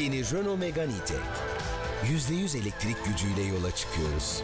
Yeni Renault Megane E-Tech. %100 elektrik gücüyle yola çıkıyoruz.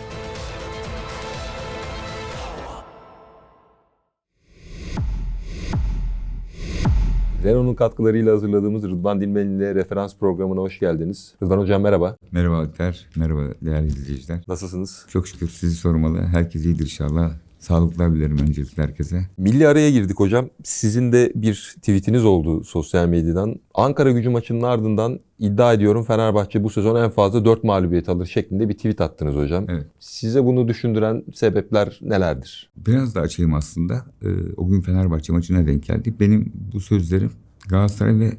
Renault'un katkılarıyla hazırladığımız Rıdvan Dilmen ile referans programına hoş geldiniz. Rıdvan Hocam merhaba. Merhaba Alper, merhaba değerli izleyiciler. Nasılsınız? Çok şükür sizi sormalı. Herkes iyidir inşallah. Sağlıklar dilerim öncelikle herkese. Milli araya girdik hocam. Sizin de bir tweetiniz oldu sosyal medyadan. Ankara gücü maçının ardından iddia ediyorum Fenerbahçe bu sezon en fazla 4 mağlubiyet alır şeklinde bir tweet attınız hocam. Evet. Size bunu düşündüren sebepler nelerdir? Biraz da açayım aslında. Ee, o gün Fenerbahçe maçına denk geldi. Benim bu sözlerim Galatasaray ve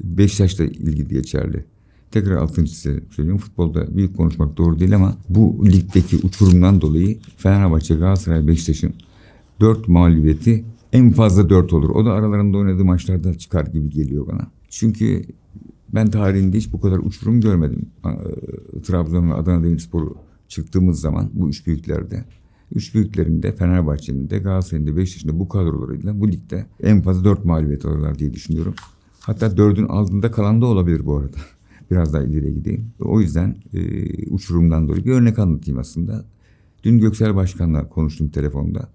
Beşiktaş'la ilgili geçerli. Tekrar altını çize- söylüyorum. Futbolda büyük konuşmak doğru değil ama bu ligdeki uçurumdan dolayı Fenerbahçe, Galatasaray, Beşiktaş'ın 4 mağlubiyeti en fazla 4 olur. O da aralarında oynadığı maçlarda çıkar gibi geliyor bana. Çünkü ben tarihinde hiç bu kadar uçurum görmedim. Ee, Trabzon ve Adana Demirspor'u çıktığımız zaman bu üç büyüklerde. Üç büyüklerinde Fenerbahçe'nin de Galatasaray'ın da Beşiktaş'ın da bu kadrolarıyla bu ligde en fazla dört mağlubiyet alırlar diye düşünüyorum. Hatta dördün altında kalan da olabilir bu arada. Biraz daha ileriye gideyim. O yüzden e, uçurumdan dolayı bir örnek anlatayım aslında. Dün Göksel Başkan'la konuştum telefonda.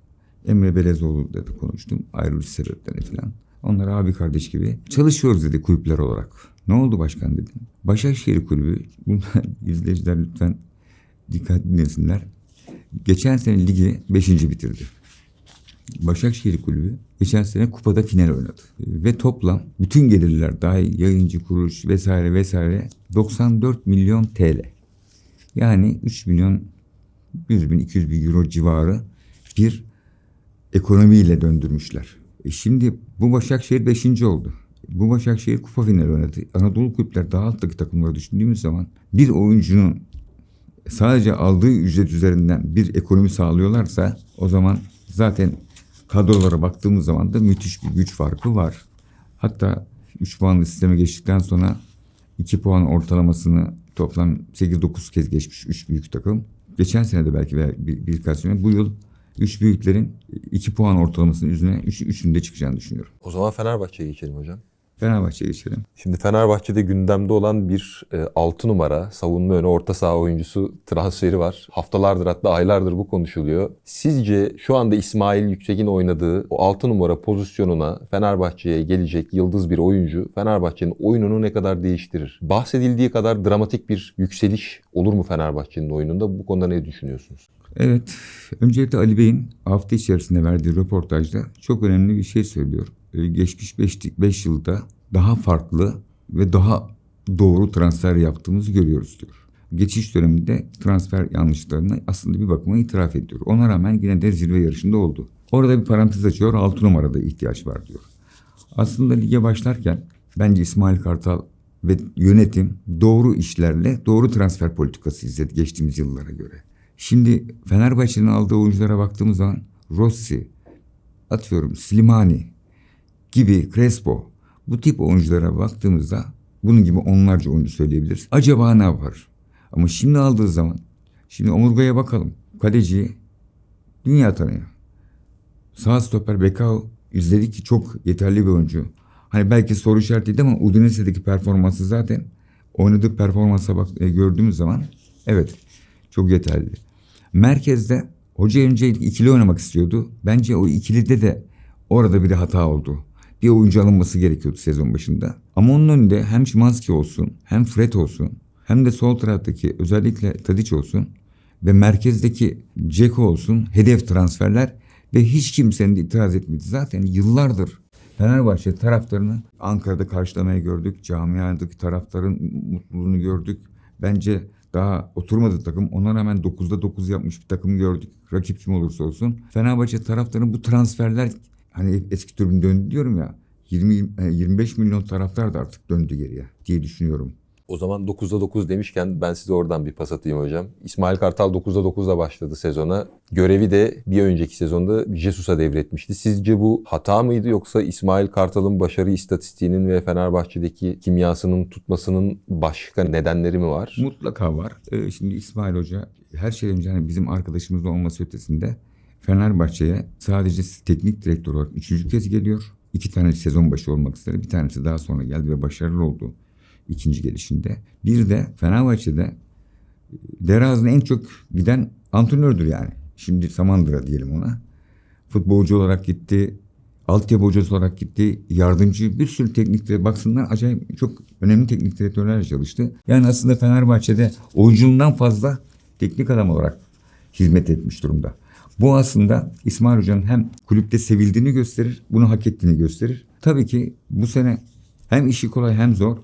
Emre Belezoğlu'yla da konuştum. Ayrılış sebeplerini falan. Onlar abi kardeş gibi çalışıyoruz dedi kulüpler olarak. Ne oldu başkan dedim. Başakşehir kulübü, bunlar izleyiciler lütfen dikkat dinlesinler. Geçen sene ligi 5. bitirdi. Başakşehir Kulübü geçen sene kupada final oynadı. Ve toplam bütün gelirler dahil yayıncı kuruluş vesaire vesaire 94 milyon TL. Yani 3 milyon 100 bin 200 bin euro civarı bir ekonomiyle döndürmüşler. E şimdi bu Başakşehir 5. oldu. Bu Başakşehir kupa finali oynadı. Anadolu kulüpler daha alttaki takımları düşündüğümüz zaman bir oyuncunun sadece aldığı ücret üzerinden bir ekonomi sağlıyorlarsa o zaman zaten kadrolara baktığımız zaman da müthiş bir güç farkı var. Hatta 3 puanlı sisteme geçtikten sonra 2 puan ortalamasını toplam 8-9 kez geçmiş 3 büyük takım. Geçen sene de belki veya bir, birkaç sene bu yıl 3 büyüklerin 2 puan ortalamasının üzerine 3, üçünde çıkacağını düşünüyorum. O zaman Fenerbahçe'ye geçelim hocam. Fenerbahçe'ye geçelim. Şimdi Fenerbahçe'de gündemde olan bir 6 numara savunma önü orta saha oyuncusu transferi var. Haftalardır hatta aylardır bu konuşuluyor. Sizce şu anda İsmail Yüksek'in oynadığı o 6 numara pozisyonuna Fenerbahçe'ye gelecek yıldız bir oyuncu Fenerbahçe'nin oyununu ne kadar değiştirir? Bahsedildiği kadar dramatik bir yükseliş olur mu Fenerbahçe'nin oyununda? Bu konuda ne düşünüyorsunuz? Evet, öncelikle Ali Bey'in hafta içerisinde verdiği röportajda çok önemli bir şey söylüyor. Ee, Geçmiş 5 yılda daha farklı ve daha doğru transfer yaptığımızı görüyoruz diyor. Geçiş döneminde transfer yanlışlarını aslında bir bakıma itiraf ediyor. Ona rağmen yine de zirve yarışında oldu. Orada bir parantez açıyor, 6 numarada ihtiyaç var diyor. Aslında lige başlarken bence İsmail Kartal ve yönetim doğru işlerle doğru transfer politikası izledi geçtiğimiz yıllara göre. Şimdi Fenerbahçe'nin aldığı oyunculara baktığımız zaman Rossi, atıyorum Slimani gibi Crespo bu tip oyunculara baktığımızda bunun gibi onlarca oyuncu söyleyebiliriz. Acaba ne yapar? Ama şimdi aldığı zaman şimdi omurgaya bakalım. Kaleci dünya tanıyor. Sağ stoper Bekao izledik ki çok yeterli bir oyuncu. Hani belki soru işaretiydi ama Udinese'deki performansı zaten oynadığı performansa bak e, gördüğümüz zaman evet çok yeterli. Merkezde hoca önce ikili oynamak istiyordu. Bence o ikilide de orada bir hata oldu. Bir oyuncu alınması gerekiyordu sezon başında. Ama onun önünde hem Şimanski olsun hem Fred olsun hem de sol taraftaki özellikle Tadic olsun ve merkezdeki Ceko olsun hedef transferler ve hiç kimsenin de itiraz etmedi. Zaten yıllardır Fenerbahçe taraftarını Ankara'da karşılamaya gördük. Camiadaki taraftarın mutluluğunu gördük. Bence daha oturmadı takım. Ona rağmen 9'da 9 yapmış bir takım gördük. Rakip kim olursa olsun. Fenerbahçe taraftarının bu transferler hani eski türbün döndü diyorum ya. 20 25 milyon taraftar da artık döndü geriye diye düşünüyorum. O zaman 9'da 9 demişken ben size oradan bir pas atayım hocam. İsmail Kartal 9'da 9'da başladı sezona. Görevi de bir önceki sezonda Jesus'a devretmişti. Sizce bu hata mıydı yoksa İsmail Kartal'ın başarı istatistiğinin ve Fenerbahçe'deki kimyasının tutmasının başka nedenleri mi var? Mutlaka var. Ee, şimdi İsmail Hoca her şeyden önce hani bizim arkadaşımız olması ötesinde Fenerbahçe'ye sadece teknik direktör olarak üçüncü kez geliyor. İki tane sezon başı olmak üzere bir tanesi daha sonra geldi ve başarılı oldu. ikinci gelişinde. Bir de Fenerbahçe'de e, Deraz'ın en çok giden antrenördür yani. Şimdi Samandıra diyelim ona. Futbolcu olarak gitti. Altyapı hocası olarak gitti. Yardımcı bir sürü teknikte baksınlar acayip çok önemli teknik direktörlerle çalıştı. Yani aslında Fenerbahçe'de oyunculuğundan fazla teknik adam olarak hizmet etmiş durumda. Bu aslında İsmail Hoca'nın hem kulüpte sevildiğini gösterir, bunu hak ettiğini gösterir. Tabii ki bu sene hem işi kolay hem zor.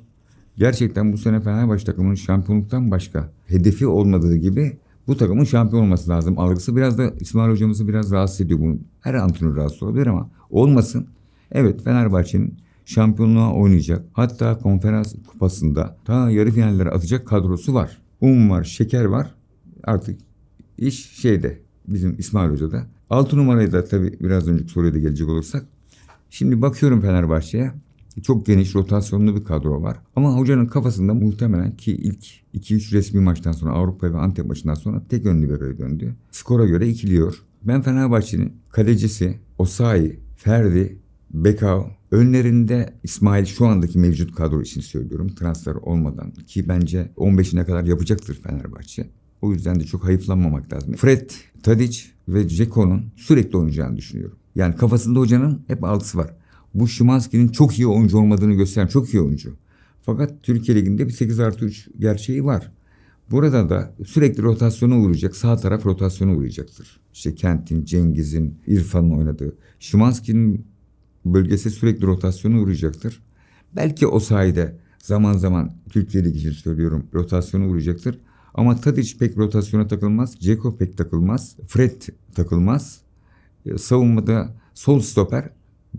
Gerçekten bu sene Fenerbahçe takımının şampiyonluktan başka hedefi olmadığı gibi bu takımın şampiyon olması lazım. Algısı biraz da İsmail hocamızı biraz rahatsız ediyor bunu. Her antrenör rahatsız olabilir ama olmasın. Evet Fenerbahçe'nin şampiyonluğa oynayacak. Hatta konferans kupasında ta yarı finallere atacak kadrosu var. Un var, şeker var. Artık iş şeyde bizim İsmail Hoca'da. Altı numarayı da tabii biraz önceki soruya da gelecek olursak. Şimdi bakıyorum Fenerbahçe'ye. Çok geniş rotasyonlu bir kadro var. Ama hocanın kafasında muhtemelen ki ilk 2-3 resmi maçtan sonra Avrupa ve Antep maçından sonra tek ön liberoya döndü. Skora göre ikiliyor. Ben Fenerbahçe'nin kalecisi Osayi, Ferdi, Bekao, önlerinde İsmail şu andaki mevcut kadro için söylüyorum transfer olmadan ki bence 15'ine kadar yapacaktır Fenerbahçe. O yüzden de çok hayıflanmamak lazım. Fred, Tadic ve Ceko'nun sürekli oynayacağını düşünüyorum. Yani kafasında hocanın hep altısı var. Bu Şimanski'nin çok iyi oyuncu olmadığını gösteren çok iyi oyuncu. Fakat Türkiye Ligi'nde bir 8 artı 3 gerçeği var. Burada da sürekli rotasyona uğrayacak. Sağ taraf rotasyona uğrayacaktır. İşte Kent'in, Cengiz'in, İrfan'ın oynadığı. Şimanski'nin bölgesi sürekli rotasyona uğrayacaktır. Belki o sayede zaman zaman Türkiye Ligi için söylüyorum rotasyona uğrayacaktır. Ama Tadic pek rotasyona takılmaz. Ceko pek takılmaz. Fred takılmaz. E, savunmada sol stoper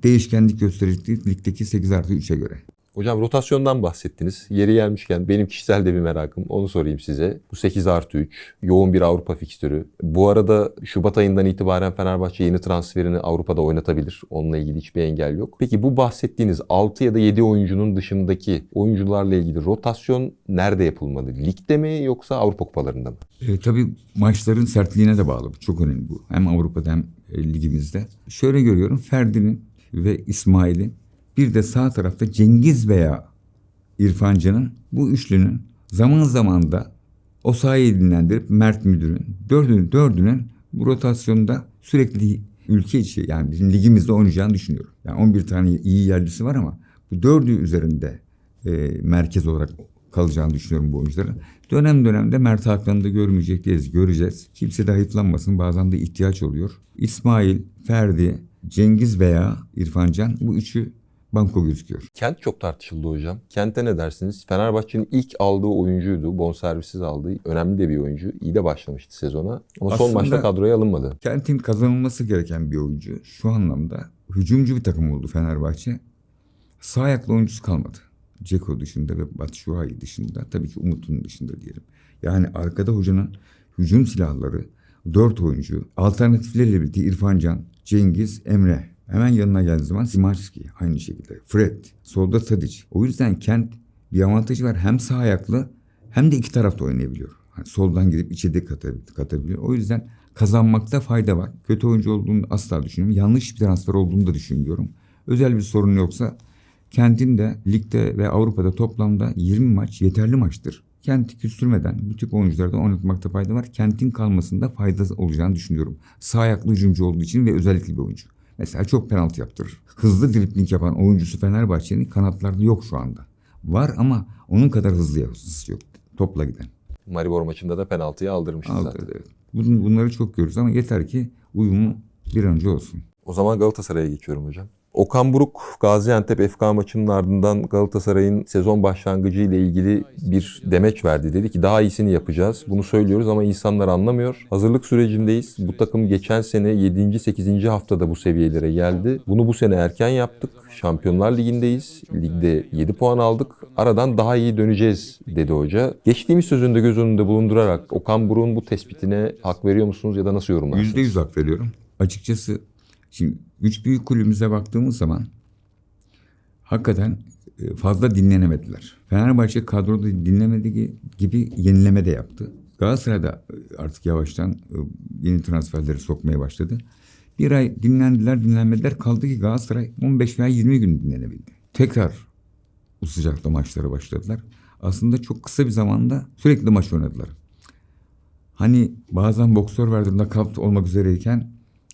değişkenlik gösterecektir ligdeki 8 artı 3'e göre. Hocam rotasyondan bahsettiniz. Yeri gelmişken benim kişisel de bir merakım. Onu sorayım size. Bu 8 artı 3. Yoğun bir Avrupa fikstürü. Bu arada Şubat ayından itibaren Fenerbahçe yeni transferini Avrupa'da oynatabilir. Onunla ilgili hiçbir engel yok. Peki bu bahsettiğiniz 6 ya da 7 oyuncunun dışındaki oyuncularla ilgili rotasyon nerede yapılmalı? Ligde mi yoksa Avrupa kupalarında mı? E, tabii maçların sertliğine de bağlı. Çok önemli bu. Hem Avrupa'da hem e, ligimizde. Şöyle görüyorum Ferdi'nin ve İsmail'in bir de sağ tarafta Cengiz veya İrfancı'nın bu üçlünün zaman zaman da o sahayı dinlendirip Mert Müdür'ün dördünün, dördünün bu rotasyonda sürekli ülke içi yani bizim ligimizde oynayacağını düşünüyorum. Yani 11 tane iyi yerlisi var ama bu dördü üzerinde e, merkez olarak kalacağını düşünüyorum bu oyuncuların. Dönem dönemde Mert Hakan'ı da görmeyecek değiliz, göreceğiz. Kimse de hayıflanmasın bazen de ihtiyaç oluyor. İsmail, Ferdi, Cengiz veya İrfancan bu üçü banko gözüküyor. Kent çok tartışıldı hocam. Kent'e ne dersiniz? Fenerbahçe'nin ilk aldığı oyuncuydu. Bonservisiz aldığı. Önemli de bir oyuncu. İyi de başlamıştı sezona. Ama son Aslında- maçta kadroya alınmadı. Kent'in kazanılması gereken bir oyuncu. Şu anlamda hücumcu bir takım oldu Fenerbahçe. Sağ ayaklı oyuncusu kalmadı. Ceko dışında ve Batshuayi dışında. Tabii ki Umut'un dışında diyelim. Yani arkada hocanın hücum silahları dört oyuncu. Alternatifleriyle birlikte İrfan Can, Cengiz, Emre. Hemen yanına geldiği zaman Simarski aynı şekilde. Fred, solda Tadic. O yüzden Kent bir avantajı var. Hem sağ ayaklı hem de iki tarafta oynayabiliyor. Hani soldan gidip içe de kata- katabiliyor. O yüzden kazanmakta fayda var. Kötü oyuncu olduğunu asla düşünmüyorum. Yanlış bir transfer olduğunu da düşünmüyorum. Özel bir sorun yoksa Kent'in de ligde ve Avrupa'da toplamda 20 maç yeterli maçtır. Kent'i küstürmeden bu tip oyuncuları da oynatmakta fayda var. Kent'in kalmasında fayda olacağını düşünüyorum. Sağ ayaklı hücumcu olduğu için ve özellikle bir oyuncu. Mesela çok penaltı yaptırır. Hızlı dripling yapan oyuncusu Fenerbahçe'nin kanatlarda yok şu anda. Var ama onun kadar hızlı hızlısı yok. Topla giden. Maribor maçında da penaltıyı aldırmıştı Aldı, zaten. evet. Bun- Bunları çok görürüz ama yeter ki uyumu bir önce olsun. O zaman Galatasaray'a geçiyorum hocam. Okan Buruk Gaziantep FK maçının ardından Galatasaray'ın sezon başlangıcı ile ilgili bir demeç verdi. Dedi ki daha iyisini yapacağız. Bunu söylüyoruz ama insanlar anlamıyor. Hazırlık sürecindeyiz. Bu takım geçen sene 7. 8. haftada bu seviyelere geldi. Bunu bu sene erken yaptık. Şampiyonlar Ligi'ndeyiz. Ligde 7 puan aldık. Aradan daha iyi döneceğiz dedi hoca. Geçtiğimiz sözünde göz önünde bulundurarak Okan Buruk'un bu tespitine hak veriyor musunuz ya da nasıl yorumlarsınız? Yüzde yüz hak veriyorum. Açıkçası şimdi üç büyük kulübümüze baktığımız zaman hakikaten e, fazla dinlenemediler. Fenerbahçe kadroda dinlemediği gibi yenileme de yaptı. Galatasaray'da e, artık yavaştan e, yeni transferleri sokmaya başladı. Bir ay dinlendiler dinlenmediler kaldı ki Galatasaray 15 veya 20 gün dinlenebildi. Tekrar bu sıcakta maçlara başladılar. Aslında çok kısa bir zamanda sürekli maç oynadılar. Hani bazen boksör vardır knockout olmak üzereyken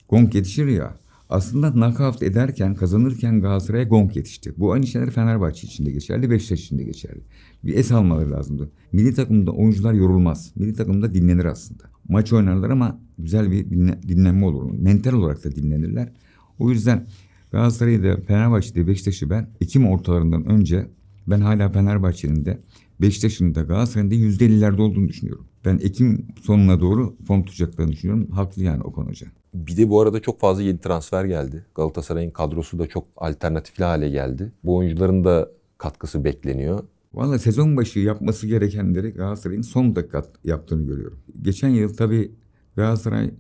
gong yetişir ya. Aslında knockout ederken, kazanırken Galatasaray'a gong yetişti. Bu aynı şeyler Fenerbahçe için de geçerli, Beşiktaş için de geçerli. Bir es almaları lazımdı. Milli takımda oyuncular yorulmaz. Milli takımda dinlenir aslında. Maç oynarlar ama güzel bir dinle- dinlenme olur. Mental olarak da dinlenirler. O yüzden Galatasaray'ı da Fenerbahçe'de Beşiktaş'ı ben Ekim ortalarından önce ben hala Fenerbahçe'nin de Beşiktaş'ın da Galatasaray'ın da %50'lerde olduğunu düşünüyorum. Ben Ekim sonuna doğru form tutacaklarını düşünüyorum. Haklı yani Okan Hoca. Bir de bu arada çok fazla yeni transfer geldi. Galatasaray'ın kadrosu da çok alternatifli hale geldi. Bu oyuncuların da katkısı bekleniyor. Valla sezon başı yapması gerekenleri Galatasaray'ın son dakika yaptığını görüyorum. Geçen yıl tabii Galatasaray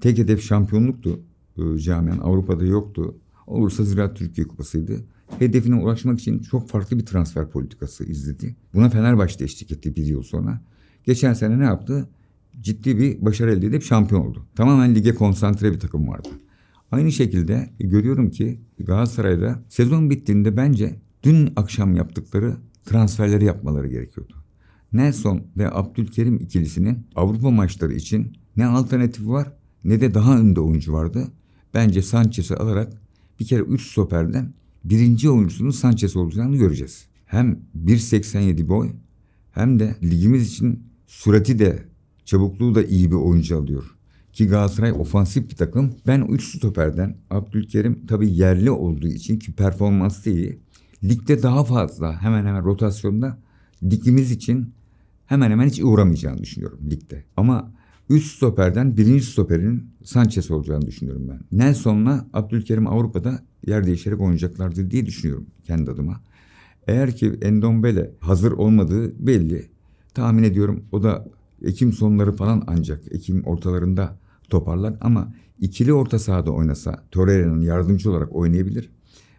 tek hedef şampiyonluktu. Ee, Camian Avrupa'da yoktu. Olursa Ziraat Türkiye Kupası'ydı. Hedefine ulaşmak için çok farklı bir transfer politikası izledi. Buna Fenerbahçe de eşlik etti bir yıl sonra. Geçen sene ne yaptı? Ciddi bir başarı elde edip şampiyon oldu. Tamamen lige konsantre bir takım vardı. Aynı şekilde görüyorum ki Galatasaray'da sezon bittiğinde bence dün akşam yaptıkları transferleri yapmaları gerekiyordu. Nelson ve Abdülkerim ikilisinin Avrupa maçları için ne alternatifi var ne de daha önde oyuncu vardı. Bence Sanchez'i alarak bir kere 3 stoperden birinci oyuncusunun Sanchez olacağını göreceğiz. Hem 1.87 boy hem de ligimiz için sürati de çabukluğu da iyi bir oyuncu alıyor. Ki Galatasaray ofansif bir takım. Ben 3 stoperden Abdülkerim tabii yerli olduğu için ki performansı iyi. Ligde daha fazla hemen hemen rotasyonda ligimiz için hemen hemen hiç uğramayacağını düşünüyorum ligde. Ama 3 stoperden birinci stoperin Sanchez olacağını düşünüyorum ben. Nelson'la Abdülkerim Avrupa'da yer değişerek oynayacaklardır diye düşünüyorum kendi adıma. Eğer ki Endombele hazır olmadığı belli. Tahmin ediyorum o da Ekim sonları falan ancak Ekim ortalarında toparlar ama ikili orta sahada oynasa Torreira'nın yardımcı olarak oynayabilir.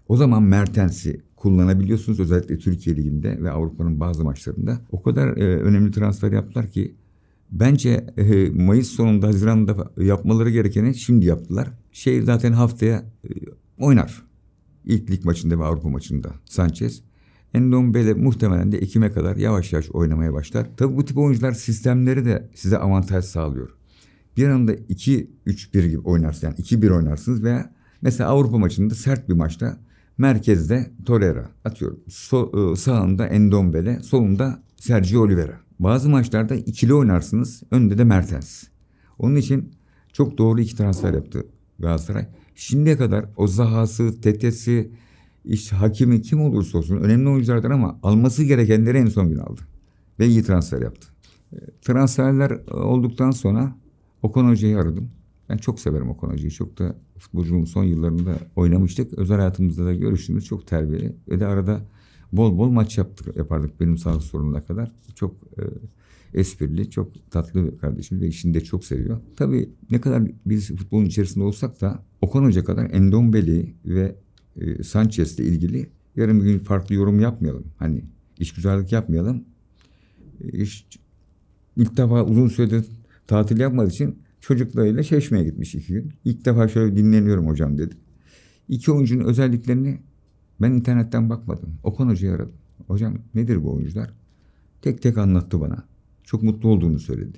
O zaman Mertens'i kullanabiliyorsunuz özellikle Türkiye Ligi'nde ve Avrupa'nın bazı maçlarında. O kadar e, önemli transfer yaptılar ki bence e, Mayıs sonunda Haziran'da yapmaları gerekeni şimdi yaptılar. Şey zaten haftaya e, oynar. İlk lig maçında ve Avrupa maçında Sanchez. Endombele muhtemelen de Ekim'e kadar yavaş yavaş oynamaya başlar. Tabi bu tip oyuncular sistemleri de size avantaj sağlıyor. Bir anda 2-3-1 gibi oynarsınız. Yani 2-1 oynarsınız veya mesela Avrupa maçında sert bir maçta merkezde Torreira atıyorum. So, sağında Endombele, solunda Sergio Oliveira. Bazı maçlarda ikili oynarsınız. Önde de Mertens. Onun için çok doğru iki transfer yaptı Galatasaray. Şimdiye kadar o Zaha'sı, Tete'si, işte hakimi kim olursa olsun önemli oyunculardan ama alması gerekenleri en son gün aldı. Ve iyi transfer yaptı. E, Transferler olduktan sonra Okan Hoca'yı aradım. Ben çok severim Okan Hoca'yı. Çok da futbolculuğun son yıllarında oynamıştık. Özel hayatımızda da görüştüğümüz çok terbiyeli. Ve de arada bol bol maç yaptık, yapardık benim sağlık sorununa kadar. Çok e, esprili, çok tatlı bir kardeşim ve işini de çok seviyor. Tabii ne kadar biz futbolun içerisinde olsak da Okan Hoca kadar Endombele ve e, Sanchez'le ilgili yarın bir gün farklı yorum yapmayalım. Hani işgüzarlık yapmayalım. E, ilk defa uzun süredir tatil yapmadığı için çocuklarıyla Çeşme'ye gitmiş iki gün. İlk defa şöyle dinleniyorum hocam dedi. İki oyuncunun özelliklerini ben internetten bakmadım. Okan Hoca'yı aradım. Hocam nedir bu oyuncular? Tek tek anlattı bana. Çok mutlu olduğunu söyledi.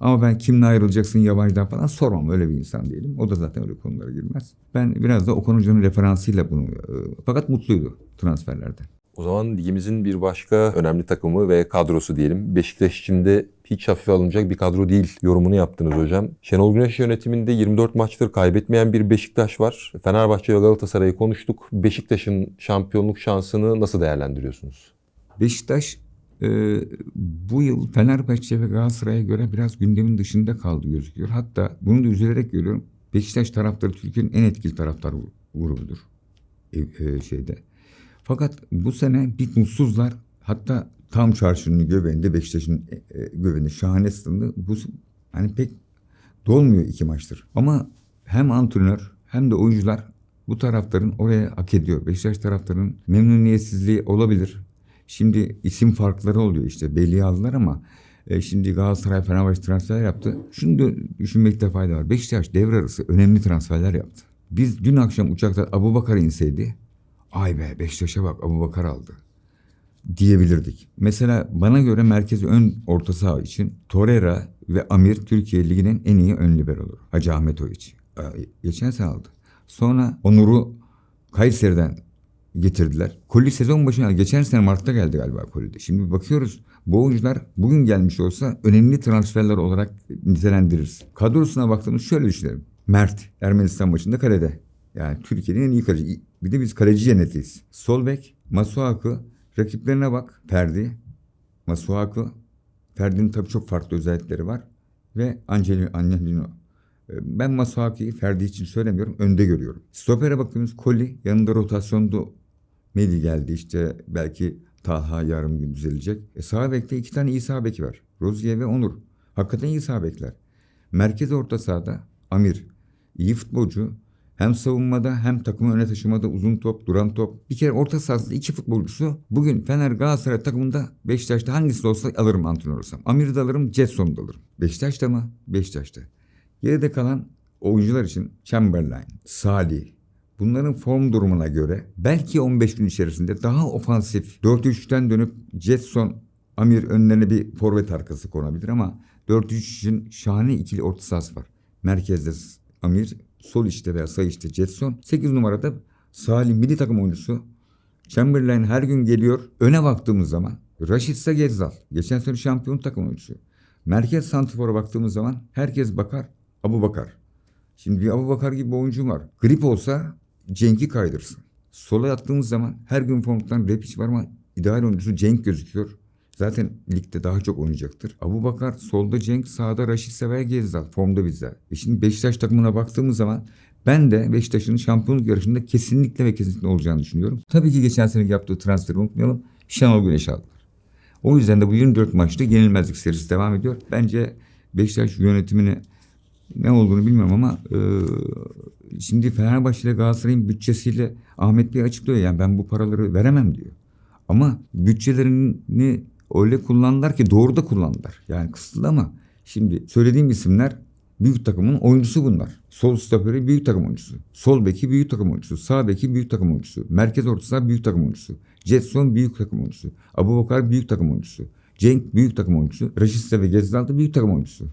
Ama ben kimle ayrılacaksın yabancıdan falan sormam. Öyle bir insan değilim. O da zaten öyle konulara girmez. Ben biraz da Okan Hoca'nın referansıyla bunu... e, fakat mutluydu transferlerde. O zaman ligimizin bir başka önemli takımı ve kadrosu diyelim. Beşiktaş için de hiç hafife alınacak bir kadro değil yorumunu yaptınız hocam. Şenol Güneş yönetiminde 24 maçtır kaybetmeyen bir Beşiktaş var. Fenerbahçe ve Galatasaray'ı konuştuk. Beşiktaş'ın şampiyonluk şansını nasıl değerlendiriyorsunuz? Beşiktaş e, bu yıl Fenerbahçe ve Galatasaray'a göre biraz gündemin dışında kaldı gözüküyor. Hatta bunu da üzülerek görüyorum. Beşiktaş taraftarı Türkiye'nin en etkili taraftar grubudur. E, e, şeyde. Fakat bu sene bir mutsuzlar. Hatta tam çarşının göbeğinde Beşiktaş'ın e, e, göbeğinde şahane stadında bu hani pek dolmuyor iki maçtır. Ama hem antrenör hem de oyuncular bu taraftarın oraya hak ediyor. Beşiktaş taraftarının memnuniyetsizliği olabilir. Şimdi isim farkları oluyor işte belli aldılar ama e, şimdi Galatasaray Fenerbahçe transfer yaptı. Şunu düşünmekte fayda var. Beşiktaş devre arası önemli transferler yaptı. Biz dün akşam uçakta Abu Bakar inseydi ay be Beşiktaş'a bak Abu Bakar aldı. diyebilirdik. Mesela bana göre merkez ön orta saha için Torreira ve Amir Türkiye Ligi'nin en iyi ön liberoları. Hacı Ahmetoviç. Ee, Geçen sene aldı. Sonra Onur'u Kayseri'den getirdiler. Koli sezon başına geçen sene Mart'ta geldi galiba Koli'de. Şimdi bakıyoruz bu oyuncular bugün gelmiş olsa önemli transferler olarak nitelendiririz. Kadrosuna baktığımız şöyle düşünelim. Mert Ermenistan maçında kalede. Yani Türkiye'nin en iyi kaleci. Bir de biz kaleci cennetiyiz. Sol bek Masuaku rakiplerine bak. Ferdi Masuaku Ferdi'nin tabii çok farklı özellikleri var. Ve Angelino, Angelino. Ee, Ben Masuaku'yu Ferdi için söylemiyorum. Önde görüyorum. Stoper'e bakıyoruz. Koli yanında rotasyonda Meli geldi işte belki Talha yarım gün düzelecek. E sağ bekte iki tane iyi sağ beki var. Rozier ve Onur. Hakikaten iyi sağ bekler. Merkez orta sahada Amir. iyi futbolcu. Hem savunmada hem takımı öne taşımada uzun top, duran top. Bir kere orta sahasında iki futbolcusu bugün Fener Galatasaray takımında Beşiktaş'ta hangisi olsa alırım antrenör olsam. Amir'i de alırım, Jetson'u da alırım. Beşiktaş'ta mı? Beşiktaş'ta. Geride kalan oyuncular için Chamberlain, Salih, Bunların form durumuna göre belki 15 gün içerisinde daha ofansif 4-3'ten dönüp Jetson Amir önlerine bir forvet arkası konabilir ama 4-3 için şahane ikili orta sahası var. Merkezde Amir, sol içte veya sağ içte Jetson. 8 numarada Salih milli takım oyuncusu. Chamberlain her gün geliyor. Öne baktığımız zaman Raşitsa Gezzal. Geçen sene şampiyon takım oyuncusu. Merkez santrfora baktığımız zaman herkes bakar. Abu Bakar. Şimdi bir Abu Bakar gibi bir oyuncu var. Grip olsa Cenk'i kaydırsın. Sola yattığımız zaman her gün formdan Repic var ama ideal oyuncusu Cenk gözüküyor. Zaten ligde daha çok oynayacaktır. Abu Bakar solda Cenk, sağda Raşit Sever Gezdal formda bizler. E şimdi Beşiktaş takımına baktığımız zaman ben de Beşiktaş'ın şampiyonluk yarışında kesinlikle ve kesinlikle olacağını düşünüyorum. Tabii ki geçen sene yaptığı transferi unutmayalım. Şenol Güneş aldılar. O yüzden de bu 24 maçta yenilmezlik serisi devam ediyor. Bence Beşiktaş yönetimini ne olduğunu bilmiyorum ama e, şimdi Fenerbahçe ile Galatasaray'ın bütçesiyle Ahmet Bey açıklıyor yani ben bu paraları veremem diyor. Ama bütçelerini öyle kullandılar ki doğru da kullandılar. Yani kısıtlı ama şimdi söylediğim isimler büyük takımın oyuncusu bunlar. Sol stoperi büyük takım oyuncusu. Sol beki büyük takım oyuncusu. Sağ beki büyük takım oyuncusu. Merkez orta saha büyük takım oyuncusu. Jetson büyük takım oyuncusu. Abu Bakar büyük takım oyuncusu. Cenk büyük takım oyuncusu. Raşitse ve Gezdal da büyük takım oyuncusu.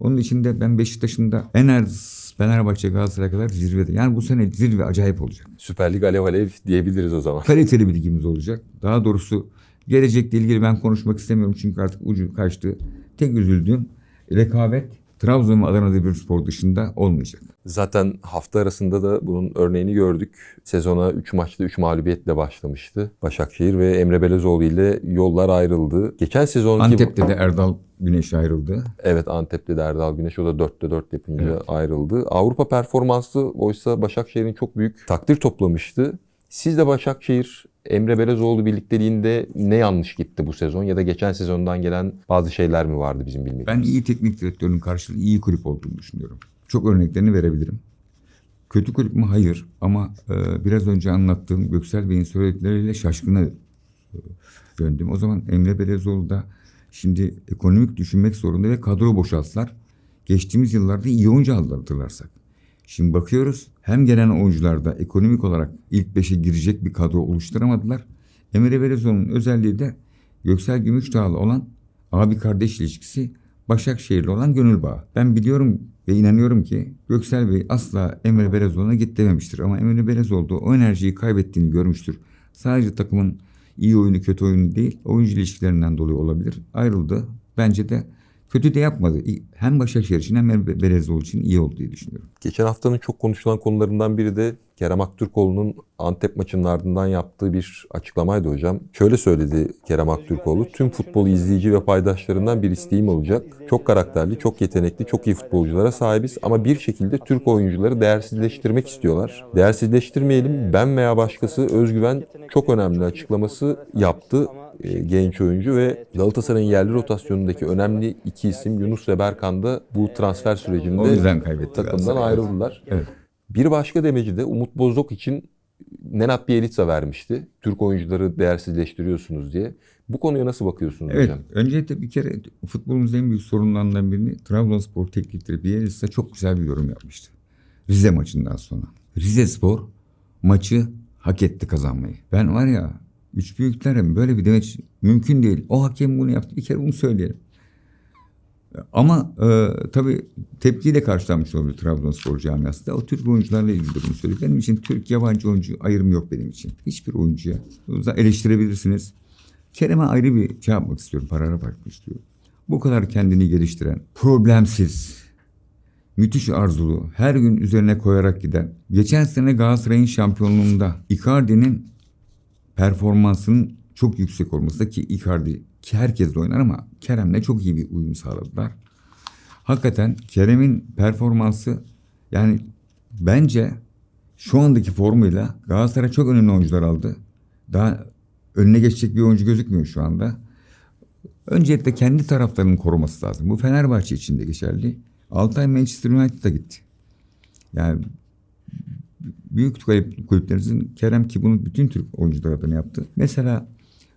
Onun içinde ben Beşiktaş'ın da en az Fenerbahçe Galatasaray kadar zirvede. Yani bu sene zirve acayip olacak. Süper Lig alev alev diyebiliriz o zaman. Kaliteli bir ligimiz olacak. Daha doğrusu gelecekle ilgili ben konuşmak istemiyorum çünkü artık ucu kaçtı. Tek üzüldüğüm rekabet Trabzon ve Adana Demirspor dışında olmayacak. Zaten hafta arasında da bunun örneğini gördük. Sezona 3 maçta 3 mağlubiyetle başlamıştı. Başakşehir ve Emre Belezoğlu ile yollar ayrıldı. Geçen sezonki... Antep'te de Erdal Güneş ayrıldı. Evet Antep'te de Erdal Güneş o da 4'te 4 yapınca ayrıldı. Avrupa performansı oysa Başakşehir'in çok büyük takdir toplamıştı. Siz de Başakşehir Emre Belezoğlu birlikteliğinde ne yanlış gitti bu sezon ya da geçen sezondan gelen bazı şeyler mi vardı bizim bilmediğimiz? Ben iyi teknik direktörün karşılığı iyi kulüp olduğunu düşünüyorum. Çok örneklerini verebilirim. Kötü kulüp mü? Hayır. Ama e, biraz önce anlattığım Göksel Bey'in söyledikleriyle şaşkına e, döndüm. O zaman Emre Belezoğlu da şimdi ekonomik düşünmek zorunda ve kadro boşalttılar. Geçtiğimiz yıllarda iyi oyuncu aldılar hatırlarsak. Şimdi bakıyoruz hem gelen oyuncularda ekonomik olarak ilk beşe girecek bir kadro oluşturamadılar. Emre Belezoğlu'nun özelliği de Göksel Gümüşdağ'la olan abi kardeş ilişkisi Başakşehir'le olan gönül bağı. Ben biliyorum ve inanıyorum ki Göksel Bey asla Emre Belezoğlu'na git dememiştir. Ama Emre Belezoğlu o enerjiyi kaybettiğini görmüştür. Sadece takımın iyi oyunu kötü oyunu değil oyuncu ilişkilerinden dolayı olabilir. Ayrıldı. Bence de kötü de yapmadı. Hem Başakşehir için hem Emre Belezoğlu için iyi oldu diye düşünüyorum. Geçen haftanın çok konuşulan konularından biri de Kerem Aktürkoğlu'nun Antep maçının ardından yaptığı bir açıklamaydı hocam. Şöyle söyledi Kerem Aktürkoğlu. Tüm futbol izleyici ve paydaşlarından bir isteğim olacak. Çok karakterli, çok yetenekli, çok iyi futbolculara sahibiz ama bir şekilde Türk oyuncuları değersizleştirmek istiyorlar. Değersizleştirmeyelim. Ben veya başkası özgüven çok önemli açıklaması yaptı e, genç oyuncu ve Galatasaray'ın yerli rotasyonundaki önemli iki isim Yunus ve Berkan da bu transfer sürecinde takımdan ayrıldılar. Evet. Bir başka demeci de Umut Bozdok için Nenat Bielitsa vermişti. Türk oyuncuları değersizleştiriyorsunuz diye. Bu konuya nasıl bakıyorsunuz Evet. hocam? Öncelikle bir kere futbolumuzun en büyük sorunlarından birini Trabzonspor teknikleri Bielitsa çok güzel bir yorum yapmıştı. Rize maçından sonra. Rize Spor maçı hak etti kazanmayı. Ben var ya Üç büyüklerin böyle bir demeç mümkün değil. O hakem bunu yaptı. Bir kere bunu söyleyelim. Ama e, tabii tepkiyle karşılanmış olabilir Trabzonspor camiasında. O Türk oyuncularla ilgili de bunu söyleyeyim. Benim için Türk yabancı oyuncu ayrımı yok benim için. Hiçbir oyuncuya. O yüzden eleştirebilirsiniz. Kerem'e ayrı bir şey yapmak istiyorum. Parara bakmak istiyorum. Bu kadar kendini geliştiren, problemsiz, müthiş arzulu, her gün üzerine koyarak giden. Geçen sene Galatasaray'ın şampiyonluğunda Icardi'nin performansının çok yüksek olması ki Icardi ki herkes de oynar ama Kerem'le çok iyi bir uyum sağladılar. Hakikaten Kerem'in performansı yani bence şu andaki formuyla Galatasaray çok önemli oyuncular aldı. Daha önüne geçecek bir oyuncu gözükmüyor şu anda. Öncelikle kendi taraflarının koruması lazım. Bu Fenerbahçe için de geçerli. Altay Manchester United'a gitti. Yani büyük kulüp, kulüplerinizin Kerem ki bunu bütün Türk oyuncular adına yaptı. Mesela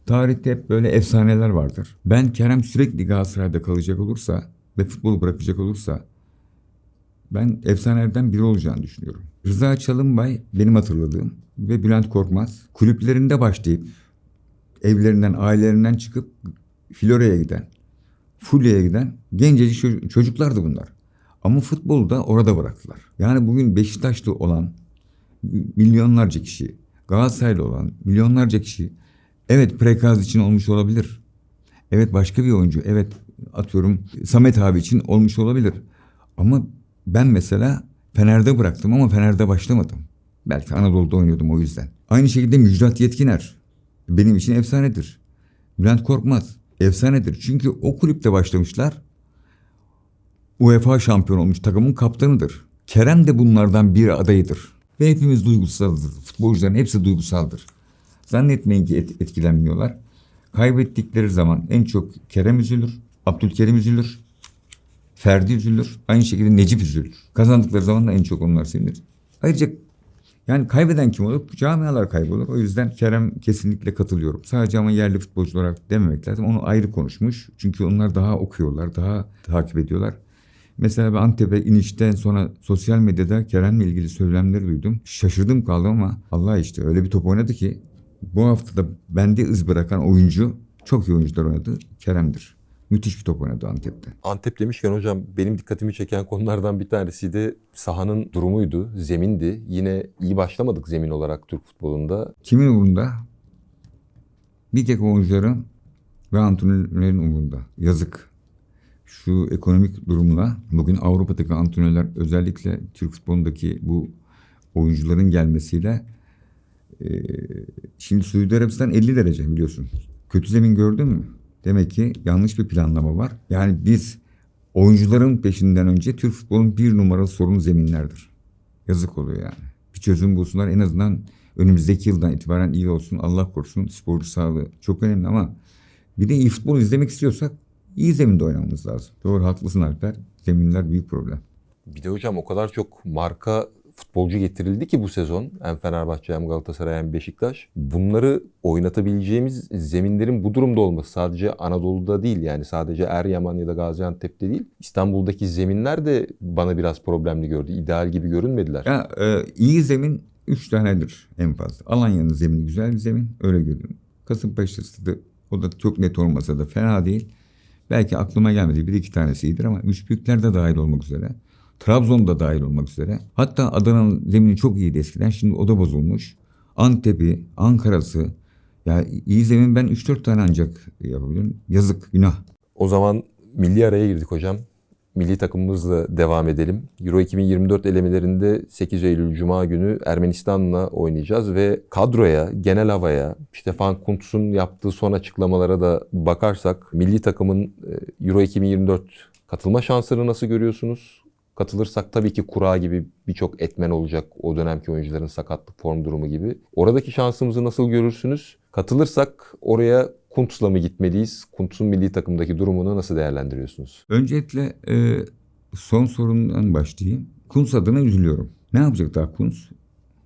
tarihte hep böyle efsaneler vardır. Ben Kerem sürekli Galatasaray'da kalacak olursa ve futbolu bırakacak olursa ben efsanelerden biri olacağını düşünüyorum. Rıza Çalınbay benim hatırladığım ve Bülent Korkmaz kulüplerinde başlayıp evlerinden, ailelerinden çıkıp Florya'ya giden, Fulya'ya giden gencecik ço- çocuklardı bunlar. Ama futbolu da orada bıraktılar. Yani bugün Beşiktaşlı olan milyonlarca kişi, Galatasaraylı olan milyonlarca kişi evet prekaz için olmuş olabilir. Evet başka bir oyuncu, evet atıyorum Samet abi için olmuş olabilir. Ama ben mesela Fener'de bıraktım ama Fener'de başlamadım. Belki Anadolu'da oynuyordum o yüzden. Aynı şekilde Müjdat Yetkiner benim için efsanedir. Bülent Korkmaz efsanedir. Çünkü o kulüpte başlamışlar. UEFA şampiyon olmuş takımın kaptanıdır. Kerem de bunlardan bir adayıdır. Ve hepimiz duygusaldır. Futbolcuların hepsi duygusaldır. Zannetmeyin ki et- etkilenmiyorlar. Kaybettikleri zaman en çok Kerem üzülür, Abdülkerim üzülür, Ferdi üzülür, aynı şekilde Necip üzülür. Kazandıkları zaman da en çok onlar sevinir. Ayrıca yani kaybeden kim olur? Camialar kaybolur. O yüzden Kerem kesinlikle katılıyorum. Sadece ama yerli futbolcu olarak dememek lazım. Onu ayrı konuşmuş. Çünkü onlar daha okuyorlar, daha takip ediyorlar. Mesela ben Antep'e inişten sonra sosyal medyada Kerem'le ilgili söylemleri duydum. Şaşırdım kaldım ama Allah işte öyle bir top oynadı ki bu hafta da bende iz bırakan oyuncu çok iyi oyuncular oynadı. Kerem'dir. Müthiş bir top oynadı Antep'te. Antep demişken hocam benim dikkatimi çeken konulardan bir tanesi de sahanın durumuydu, zemindi. Yine iyi başlamadık zemin olarak Türk futbolunda. Kimin umurunda? Bir tek oyuncuların ve antrenörlerin umurunda. Yazık. Şu ekonomik durumla bugün Avrupa'daki antrenörler özellikle Türk futbolundaki bu oyuncuların gelmesiyle şimdi Suudi Arabistan 50 derece biliyorsun. Kötü zemin gördün mü? Demek ki yanlış bir planlama var. Yani biz oyuncuların peşinden önce Türk futbolunun bir numaralı sorunu zeminlerdir. Yazık oluyor yani. Bir çözüm bulsunlar en azından önümüzdeki yıldan itibaren iyi olsun. Allah korusun sporcu sağlığı çok önemli ama bir de iyi futbol izlemek istiyorsak iyi zeminde oynamamız lazım. Doğru haklısın Alper. Zeminler büyük problem. Bir de hocam o kadar çok marka futbolcu getirildi ki bu sezon hem Fenerbahçe hem Galatasaray hem Beşiktaş. Bunları oynatabileceğimiz zeminlerin bu durumda olması sadece Anadolu'da değil yani sadece Eryaman ya da Gaziantep'te değil. İstanbul'daki zeminler de bana biraz problemli gördü. İdeal gibi görünmediler. Ya e, iyi zemin 3 tanedir en fazla. Alanya'nın zemini güzel bir zemin. Öyle görüyorum. Kasımpaşa'sı da o da çok net olmasa da fena değil. Belki aklıma gelmedi. Bir iki tanesi iyidir ama üç büyükler de dahil olmak üzere. Trabzon'da dahil olmak üzere. Hatta Adana'nın zemini çok iyiydi eskiden. Şimdi o da bozulmuş. Antep'i, Ankara'sı. Ya iyi zemin ben 3-4 tane ancak yapabiliyorum. Yazık, günah. O zaman milli araya girdik hocam. Milli takımımızla devam edelim. Euro 2024 elemelerinde 8 Eylül Cuma günü Ermenistan'la oynayacağız ve kadroya, genel havaya, Stefan Kuntz'un yaptığı son açıklamalara da bakarsak milli takımın e, Euro 2024 katılma şansını nasıl görüyorsunuz? Katılırsak tabii ki kura gibi birçok etmen olacak o dönemki oyuncuların sakatlık form durumu gibi. Oradaki şansımızı nasıl görürsünüz? Katılırsak oraya Kuntz'la mı gitmeliyiz? Kuntz'un milli takımdaki durumunu nasıl değerlendiriyorsunuz? Öncelikle e, son sorundan başlayayım. Kunz adına üzülüyorum. Ne yapacak daha Kunz?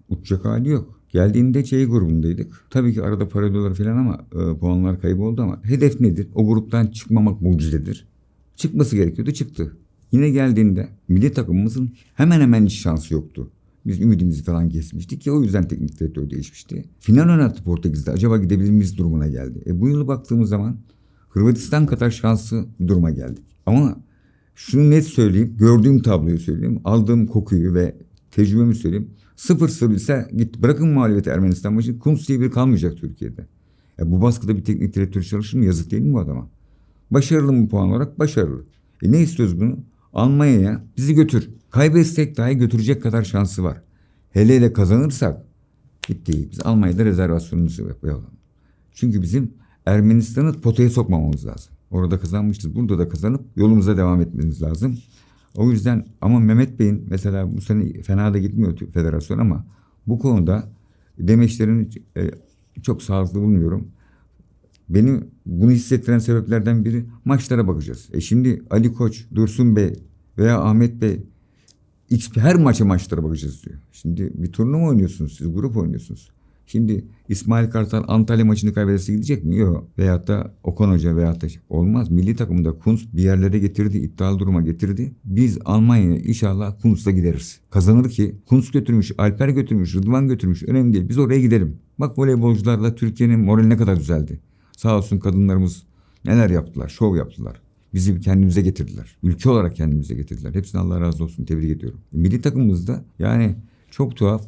Uçacak hali yok. Geldiğinde C grubundaydık. Tabii ki arada paralıyorlar falan ama e, puanlar kayboldu ama hedef nedir? O gruptan çıkmamak mucizedir. Çıkması gerekiyordu çıktı. Yine geldiğinde milli takımımızın hemen hemen hiç şansı yoktu. Biz ümidimizi falan kesmiştik ki o yüzden teknik direktör değişmişti. Final oynattı Portekiz'de. Acaba gidebilir miyiz durumuna geldi. E bu yılı baktığımız zaman Hırvatistan kadar şanslı bir duruma geldik. Ama şunu net söyleyeyim. Gördüğüm tabloyu söyleyeyim. Aldığım kokuyu ve tecrübemi söyleyeyim. 0-0 ise gitti. Bırakın mağlubiyeti Ermenistan maçı. Kuntz diye biri kalmayacak Türkiye'de. E bu baskıda bir teknik direktör çalışır mı? Yazık değil mi bu adama? Başarılı mı puan olarak? Başarılı. E ne istiyoruz bunu? Almanya'ya bizi götür. Kaybetsek dahi götürecek kadar şansı var. Hele hele kazanırsak gitti. Biz Almanya'da rezervasyonumuzu yapalım. Çünkü bizim Ermenistan'ı potaya sokmamamız lazım. Orada kazanmışız. Burada da kazanıp yolumuza devam etmemiz lazım. O yüzden ama Mehmet Bey'in mesela bu sene fena da gitmiyor federasyon ama bu konuda demeçlerini e, çok sağlıklı bulmuyorum. Benim bunu hissettiren sebeplerden biri maçlara bakacağız. E şimdi Ali Koç, Dursun Bey veya Ahmet Bey her maça maçlara bakacağız diyor. Şimdi bir turnuva oynuyorsunuz siz, grup oynuyorsunuz. Şimdi İsmail Kartal Antalya maçını kaybederse gidecek mi? Yok. Veyahut da Okan Hoca veyahut da olmaz. Milli takımda Kunz bir yerlere getirdi, iddialı duruma getirdi. Biz Almanya'ya inşallah Kunz'la gideriz. Kazanır ki Kunz götürmüş, Alper götürmüş, Rıdvan götürmüş. Önemli değil. Biz oraya gidelim. Bak voleybolcularla Türkiye'nin morali ne kadar düzeldi. Sağ olsun kadınlarımız neler yaptılar, şov yaptılar. Bizi kendimize getirdiler. Ülke olarak kendimize getirdiler. Hepsine Allah razı olsun tebrik ediyorum. Milli takımımızda yani çok tuhaf.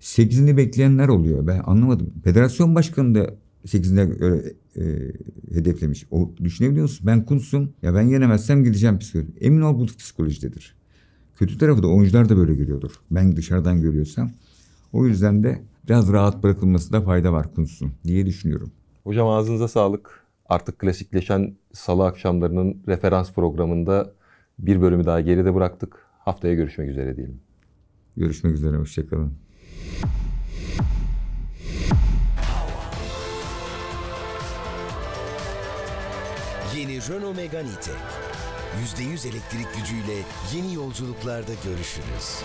Sekizini bekleyenler oluyor. Ben anlamadım. Federasyon başkanı da sekizine öyle e, hedeflemiş. O düşünebiliyor musun? Ben Kuntz'um. Ya ben yenemezsem gideceğim psikoloji. Emin ol bu psikolojidedir. Kötü tarafı da oyuncular da böyle görüyordur. Ben dışarıdan görüyorsam. O yüzden de biraz rahat bırakılması da fayda var Kuntz'un diye düşünüyorum. Hocam ağzınıza sağlık. Artık klasikleşen salı akşamlarının referans programında bir bölümü daha geride bıraktık. Haftaya görüşmek üzere diyelim. Görüşmek üzere. Hoşçakalın. Yeni Renault Megane E-Tech. %100 elektrik gücüyle yeni yolculuklarda görüşürüz.